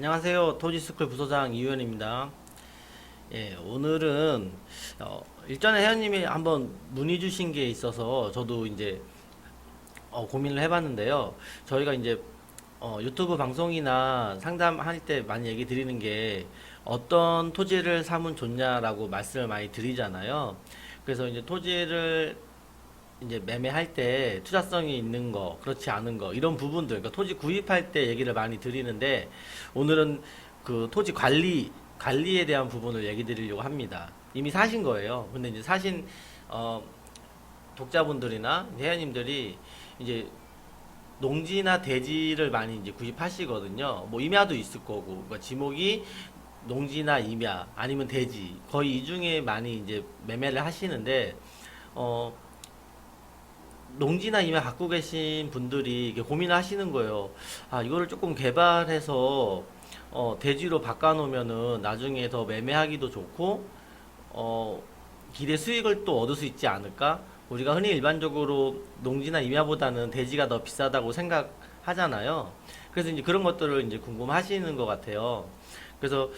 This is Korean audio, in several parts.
안녕하세요. 토지스쿨 부소장 이유현입니다. 예, 오늘은 어, 일전에 회원님이 한번 문의 주신 게 있어서 저도 이제 어, 고민을 해봤는데요. 저희가 이제 어, 유튜브 방송이나 상담할 때 많이 얘기 드리는 게 어떤 토지를 사면 좋냐라고 말씀을 많이 드리잖아요. 그래서 이제 토지를 이제 매매할 때 투자성이 있는 거, 그렇지 않은 거, 이런 부분들, 그러니까 토지 구입할 때 얘기를 많이 드리는데, 오늘은 그 토지 관리, 관리에 대한 부분을 얘기 드리려고 합니다. 이미 사신 거예요. 근데 이제 사신, 어, 독자분들이나 회원님들이 이제 농지나 대지를 많이 이제 구입하시거든요. 뭐 임야도 있을 거고, 그러니까 지목이 농지나 임야 아니면 대지 거의 이 중에 많이 이제 매매를 하시는데, 어, 농지나 임야 갖고 계신 분들이 이렇게 고민을 하시는 거예요. 아, 이거를 조금 개발해서 어, 대지로 바꿔놓으면은 나중에 더 매매하기도 좋고, 어, 기대 수익을 또 얻을 수 있지 않을까? 우리가 흔히 일반적으로 농지나 임야보다는 대지가 더 비싸다고 생각하잖아요. 그래서 이제 그런 것들을 이제 궁금하시는 것 같아요. 그래서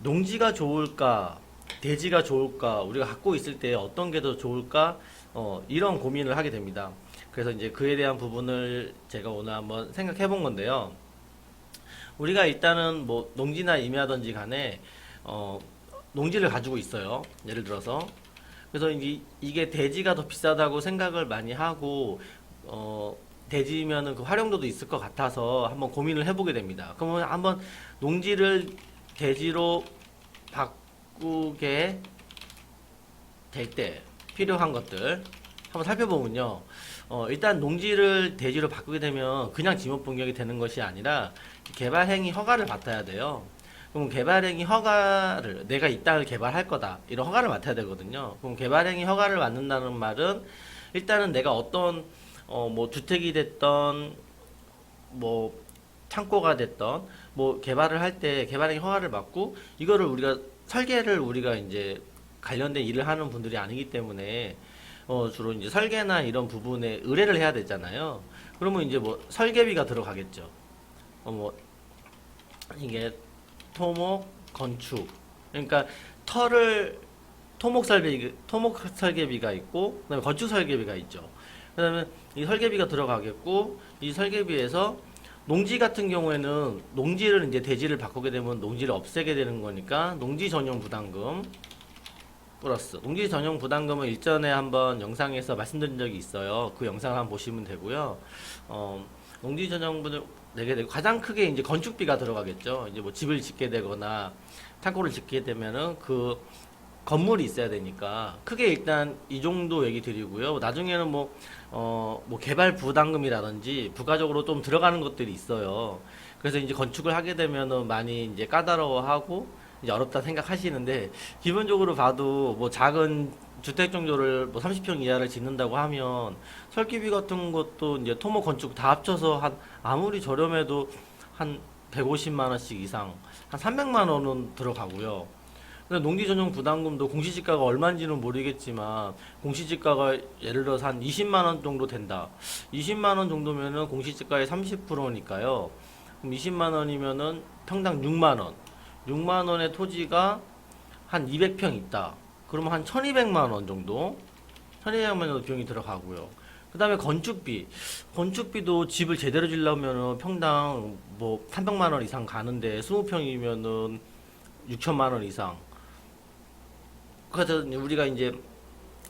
농지가 좋을까, 대지가 좋을까, 우리가 갖고 있을 때 어떤 게 더 좋을까, 어, 이런 고민을 하게 됩니다. 그래서 이제 그에 대한 부분을 제가 오늘 한번 생각해 본 건데요. 우리가 일단은 뭐 농지나 임야든지 간에 어, 농지를 가지고 있어요. 예를 들어서 그래서 이, 이게 대지가 더 비싸다고 생각을 많이 하고 어, 대지면은 그 활용도도 있을 것 같아서 한번 고민을 해보게 됩니다. 그러면 한번 농지를 대지로 바꾸게 될 때 필요한 것들 한번 살펴보면요. 어, 일단 농지를 대지로 바꾸게 되면 그냥 지목 변경이 되는 것이 아니라 개발 행위 허가를 맡아야 돼요. 그럼 개발 행위 허가를 내가 이 땅을 개발할 거다 이런 허가를 맡아야 되거든요. 그럼 개발 행위 허가를 맡는다는 말은 일단은 내가 어떤 어, 뭐 주택이 됐던 뭐 창고가 됐던 뭐 개발을 할 때 개발행위 허가를 받고 이거를 우리가 설계를 우리가 이제 관련된 일을 하는 분들이 아니기 때문에 어, 주로 이제 설계나 이런 부분에 의뢰를 해야 되잖아요. 그러면 이제 뭐 설계비가 들어가겠죠. 어, 뭐 이게 토목 건축 그러니까 터를 토목 설계 토목 설계비가 있고 그다음에 건축 설계비가 있죠. 그다음에 이 설계비가 들어가겠고 이 설계비에서 농지 같은 경우에는 농지를 이제 대지를 바꾸게 되면 농지를 없애게 되는 거니까 농지 전용 부담금 플러스 농지 전용 부담금은 일전에 한번 영상에서 말씀드린 적이 있어요. 그 영상을 한번 보시면 되고요. 어, 농지 전용분을 내게 되고 가장 크게 이제 건축비가 들어가겠죠. 이제 뭐 집을 짓게 되거나 창고를 짓게 되면은 그 건물이 있어야 되니까 크게 일단 이 정도 얘기 드리고요. 나중에는 뭐 어, 뭐 개발 부담금이라든지 부가적으로 좀 들어가는 것들이 있어요. 그래서 이제 건축을 하게 되면은 많이 이제 까다로워하고 이제 어렵다 생각하시는데 기본적으로 봐도 뭐 작은 주택 정도를 뭐 30평 이하를 짓는다고 하면 설계비 같은 것도 이제 토목 건축 다 합쳐서 한 아무리 저렴해도 한 150만 원씩 이상 한 300만 원은 들어가고요. 근데 농지 전용 부담금도 공시지가가 얼마인지는 모르겠지만 공시지가가 예를 들어서 한 20만 원 정도 된다. 20만 원 정도면은 공시지가의 30%니까요. 그럼 20만 원이면은 평당 6만 원. 6만 원의 토지가 한 200평 있다. 그러면 한 1200만 원 정도 1200만 원 비용이 들어가고요. 그다음에 건축비. 건축비도 집을 제대로 지려면은 평당 뭐 300만 원 이상 가는데 20평이면은 6천만 원 이상. 그래서 우리가 이제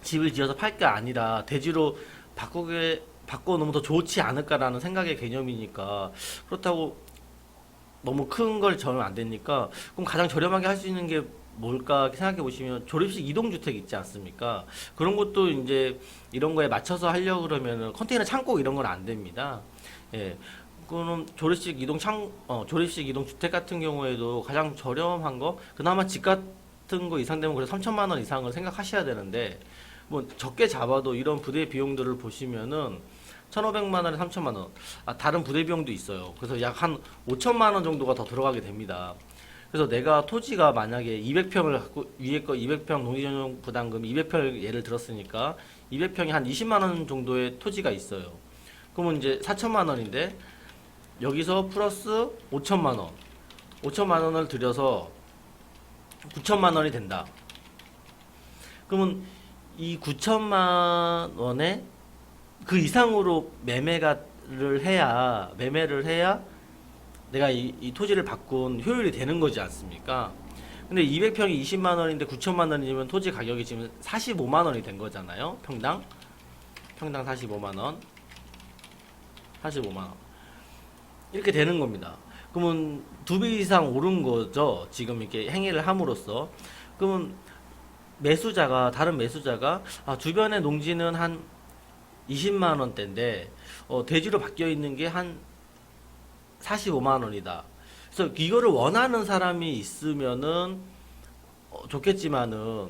집을 지어서 팔 게 아니라 대지로 바꾸게 바꿔 놓으면 더 좋지 않을까라는 생각의 개념이니까 그렇다고 너무 큰 걸 저는 안 되니까 그럼 가장 저렴하게 할 수 있는 게 뭘까 생각해 보시면 조립식 이동주택 있지 않습니까? 그런 것도 이제 이런 거에 맞춰서 하려고 그러면은 컨테이너 창고 이런 건 안 됩니다. 예. 그거는 조립식 이동 창, 어, 조립식 이동 주택 같은 경우에도 가장 저렴한 거, 그나마 집 같은 거 이상 되면 그래도 3천만 원 이상을 생각하셔야 되는데, 뭐 적게 잡아도 이런 부대 비용들을 보시면은 1,500만 원에 3천만 원. 아, 다른 부대 비용도 있어요. 그래서 약 한 5천만 원 정도가 더 들어가게 됩니다. 그래서 내가 토지가 만약에 200평을 갖고 위에 거 200평 농지 전용 부담금 200평 예를 들었으니까 200평이 한 20만 원 정도의 토지가 있어요. 그러면 이제 4천만 원인데 여기서 플러스 5천만 원. 5천만 원을 들여서 9천만 원이 된다. 그러면 이 9천만 원에 그 이상으로 매매가를 해야 매매를 해야 내가 이, 이 토지를 바꾼 효율이 되는 거지 않습니까? 근데 200평이 20만 원인데 9천만 원이면 토지 가격이 지금 45만 원이 된 거잖아요. 평당. 평당 45만 원. 45만 원. 이렇게 되는 겁니다. 그러면 두 배 이상 오른 거죠. 지금 이렇게 행위를 함으로써. 그러면 매수자가 다른 매수자가 아, 주변의 농지는 한 20만 원대인데 어, 대지로 바뀌어 있는 게 한 45만 원이다. 그래서 이거를 원하는 사람이 있으면은 어, 좋겠지만은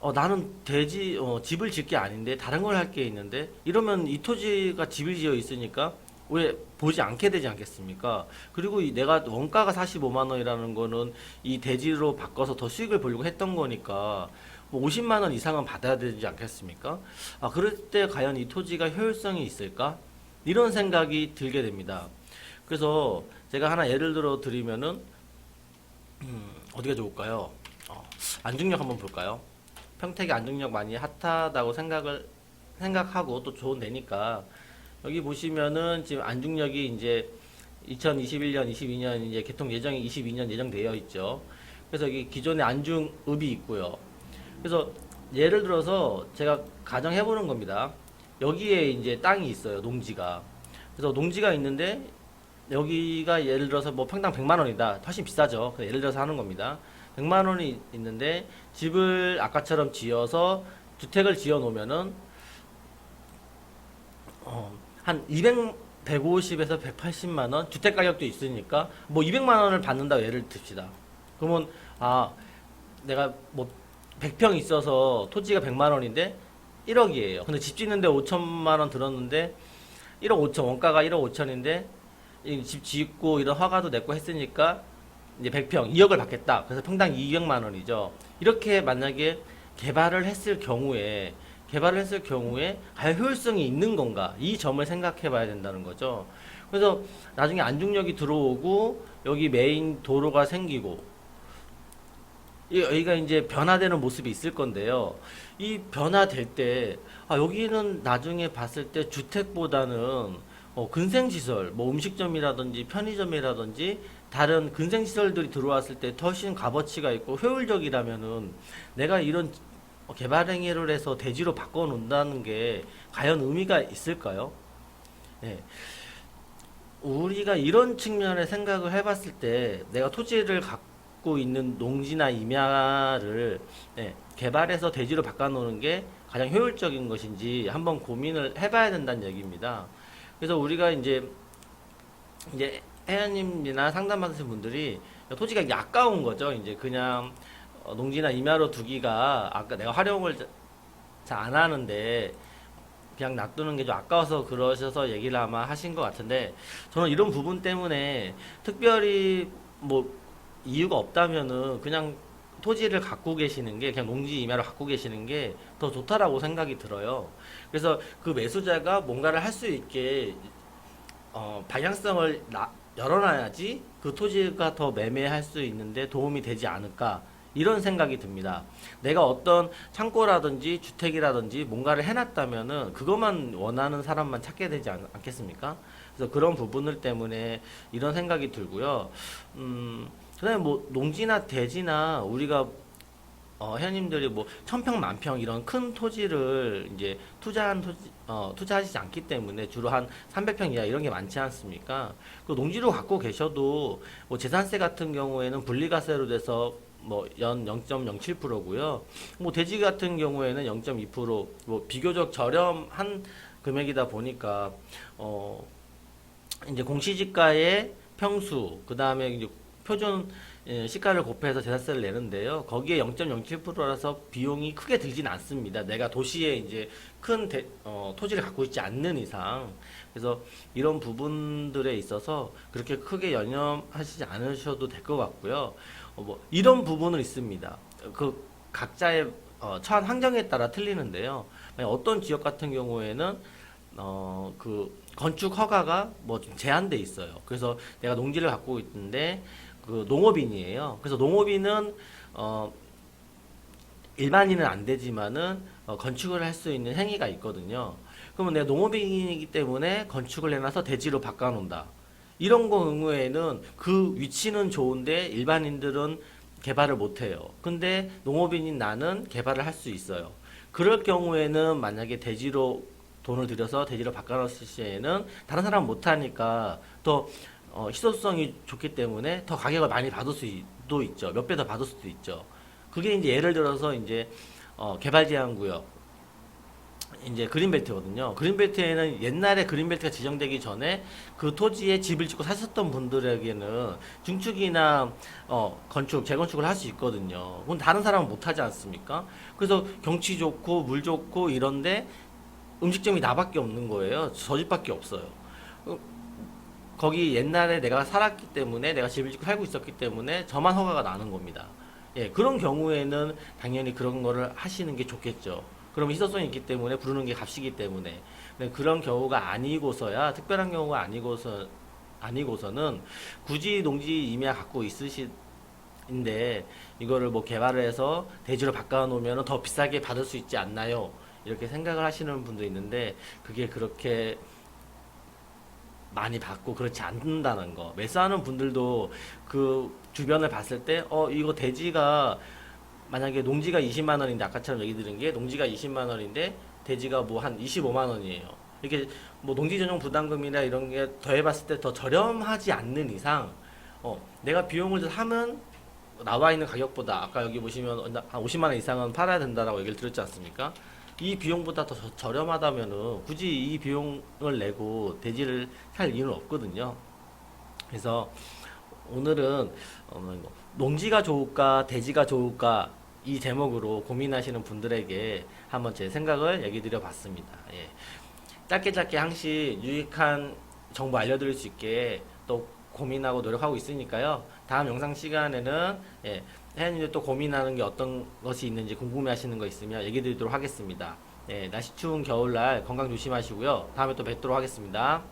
어, 나는 대지 어, 집을 짓게 아닌데 다른 걸 할 게 있는데 이러면 이 토지가 집을 지어 있으니까 왜 보지 않게 되지 않겠습니까? 그리고 이 내가 원가가 45만 원이라는 거는 이 대지로 바꿔서 더 수익을 보려고 했던 거니까 뭐 50만 원 이상은 받아야 되지 않겠습니까? 아 그럴 때 과연 이 토지가 효율성이 있을까? 이런 생각이 들게 됩니다. 그래서 제가 하나 예를 들어 드리면은 음, 어디가 좋을까요? 어, 안중역 한번 볼까요? 평택이 안중역 많이 핫하다고 생각을 생각하고 또 좋은 데니까 여기 보시면은 지금 안중역이 이제 2021년, 22년 이제 개통 예정이 22년 예정되어 있죠. 그래서 여기 기존에 안중읍이 있고요. 그래서 예를 들어서 제가 가정해 보는 겁니다. 여기에 이제 땅이 있어요. 농지가. 그래서 농지가 있는데 여기가 예를 들어서 뭐 평당 100만 원이다. 훨씬 비싸죠. 예를 들어서 하는 겁니다. 100만 원이 있는데 집을 아까처럼 지어서 주택을 지어 놓으면은 어, 한 200, 150에서 180만 원 주택 가격도 있으니까 뭐 200만 원을 받는다 예를 듭시다. 그러면 아 내가 뭐 100평 있어서 토지가 100만 원인데 1억이에요. 근데 집 짓는데 5천만 원 들었는데 1억 5천 원가가 1억 5천인데 이집 짓고 이런 허가도 냈고 했으니까 이제 100평 2억을 받겠다. 그래서 평당 200만 원이죠. 이렇게 만약에 개발을 했을 경우에 개발을 했을 경우에 과연 효율성이 있는 건가 이 점을 생각해 봐야 된다는 거죠. 그래서 나중에 안중역이 들어오고 여기 메인 도로가 생기고 이- 여기가 이제 변화되는 모습이 있을 건데요. 이 변화될 때, 아, 여기는 나중에 봤을 때 주택보다는 어, 근생시설, 뭐 음식점이라든지 편의점이라든지 다른 근생시설들이 들어왔을 때 훨씬 값어치가 있고 효율적이라면은 내가 이런 개발 행위를 해서 대지로 바꿔놓는다는 게 과연 의미가 있을까요? 예. 우리가 이런 측면의 생각을 해봤을 때 내가 토지를 갖고 있는 농지나 임야를 예, 개발해서 대지로 바꿔놓는 게 가장 효율적인 것인지 한번 고민을 해봐야 된다는 얘기입니다. 그래서 우리가 이제 이제 회원님이나 상담 받으신 분들이 토지가 아까운 거죠. 이제 그냥 어, 농지나 임야로 두기가 아까 내가 활용을 잘 안 하는데 그냥 놔두는 게 좀 아까워서 그러셔서 얘기를 아마 하신 것 같은데 저는 이런 부분 때문에 특별히 뭐 이유가 없다면은 그냥 토지를 갖고 계시는 게 그냥 농지 임야로 갖고 계시는 게 더 좋다라고 생각이 들어요. 그래서 그 매수자가 뭔가를 할 수 있게 어, 방향성을 나- 열어놔야지 그 토지가 더 매매할 수 있는데 도움이 되지 않을까 이런 생각이 듭니다. 내가 어떤 창고라든지 주택이라든지 뭔가를 해놨다면은 그것만 원하는 사람만 찾게 되지 않, 않겠습니까? 그래서 그런 부분들 때문에 이런 생각이 들고요. 음, 그다음에 뭐 농지나 대지나 우리가 어, 회원님들이 뭐 천평 만평 이런 큰 토지를 이제 투자한 토지 어, 투자하지 않기 때문에 주로 한 300평 이하 이런 게 많지 않습니까? 그 농지로 갖고 계셔도 뭐 재산세 같은 경우에는 분리과세로 돼서 뭐 연 0.07%고요. 뭐 대지 같은 경우에는 0.2%뭐 비교적 저렴한 금액이다 보니까 어 이제 공시지가의 평수 그다음에 이제 표준 예, 시가를 곱해서 재산세를 내는데요. 거기에 0.07%라서 비용이 크게 들진 않습니다. 내가 도시에 이제 큰 대- 어, 토지를 갖고 있지 않는 이상. 그래서 이런 부분들에 있어서 그렇게 크게 연연하시지 않으셔도 될 것 같고요. 어, 뭐 이런 부분은 있습니다. 그 각자의 어, 처한 환경에 따라 틀리는데요. 어떤 지역 같은 경우에는 어, 그 건축 허가가 뭐 좀 제한돼 있어요. 그래서 내가 농지를 갖고 있는데 그 농업인이에요. 그래서 농업인은 어 일반인은 안 되지만은 어, 건축을 할 수 있는 행위가 있거든요. 그러면 내가 농업인이기 때문에 건축을 해놔서 대지로 바꿔놓는다. 이런 경우에는 그 위치는 좋은데 일반인들은 개발을 못해요. 근데 농업인인 나는 개발을 할 수 있어요. 그럴 경우에는 만약에 대지로 돈을 들여서 대지로 바꿔놨을 시에는 다른 사람 못하니까 더 어, 희소성이 좋기 때문에 더 가격을 많이 받을 수도 있죠. 몇 배 더 받을 수도 있죠. 그게 이제 예를 들어서 이제 어, 개발 제한 구역 이제 그린벨트거든요. 그린벨트에는 옛날에 그린벨트가 지정되기 전에 그 토지에 집을 짓고 사셨던 분들에게는 중축이나 어, 건축, 재건축을 할 수 있거든요. 그건 다른 사람은 못 하지 않습니까? 그래서 경치 좋고 물 좋고 이런데 음식점이 나밖에 없는 거예요. 저 집밖에 없어요. 어, 거기 옛날에 내가 살았기 때문에 내가 집을 짓고 살고 있었기 때문에 저만 허가가 나는 겁니다. 예, 그런 경우에는 당연히 그런 거를 하시는 게 좋겠죠. 그러면 희소성이 있기 때문에 부르는 게 값이기 때문에. 그런 경우가 아니고서야 특별한 경우가 아니고서 아니고서는 굳이 농지 임야 갖고 있으신데 이거를 뭐 개발을 해서 대지로 바꿔 놓으면 더 비싸게 받을 수 있지 않나요? 이렇게 생각을 하시는 분도 있는데 그게 그렇게 많이 받고 그렇지 않는다는 거. 매수하는 분들도 그 주변을 봤을 때, 어, 이거 대지가 만약에 농지가 20만 원인데 아까처럼 얘기 드린 게 농지가 20만 원인데 대지가 뭐 한 25만 원이에요. 이렇게 뭐 농지 전용 부담금이나 이런 게 더해봤을 때 더 저렴하지 않는 이상, 어, 내가 비용을 하면 나와 있는 가격보다 아까 여기 보시면 한 50만 원 이상은 팔아야 된다라고 얘기를 드렸지 않습니까? 이 비용보다 더 저- 저렴하다면은 굳이 이 비용을 내고 대지를 살 이유는 없거든요. 그래서 오늘은 어, 뭐 농지가 좋을까 대지가 좋을까 이 제목으로 고민하시는 분들에게 한번 제 생각을 얘기 드려 봤습니다. 예. 짧게 짧게 항시 유익한 정보 알려드릴 수 있게 또 고민하고 노력하고 있으니까요. 다음 영상 시간에는 예, 혜연이들 또 고민하는 게 어떤 것이 있는지 궁금해하시는 거 있으면 얘기 드리도록 하겠습니다. 예, 날씨 추운 겨울날 건강 조심하시고요. 다음에 또 뵙도록 하겠습니다.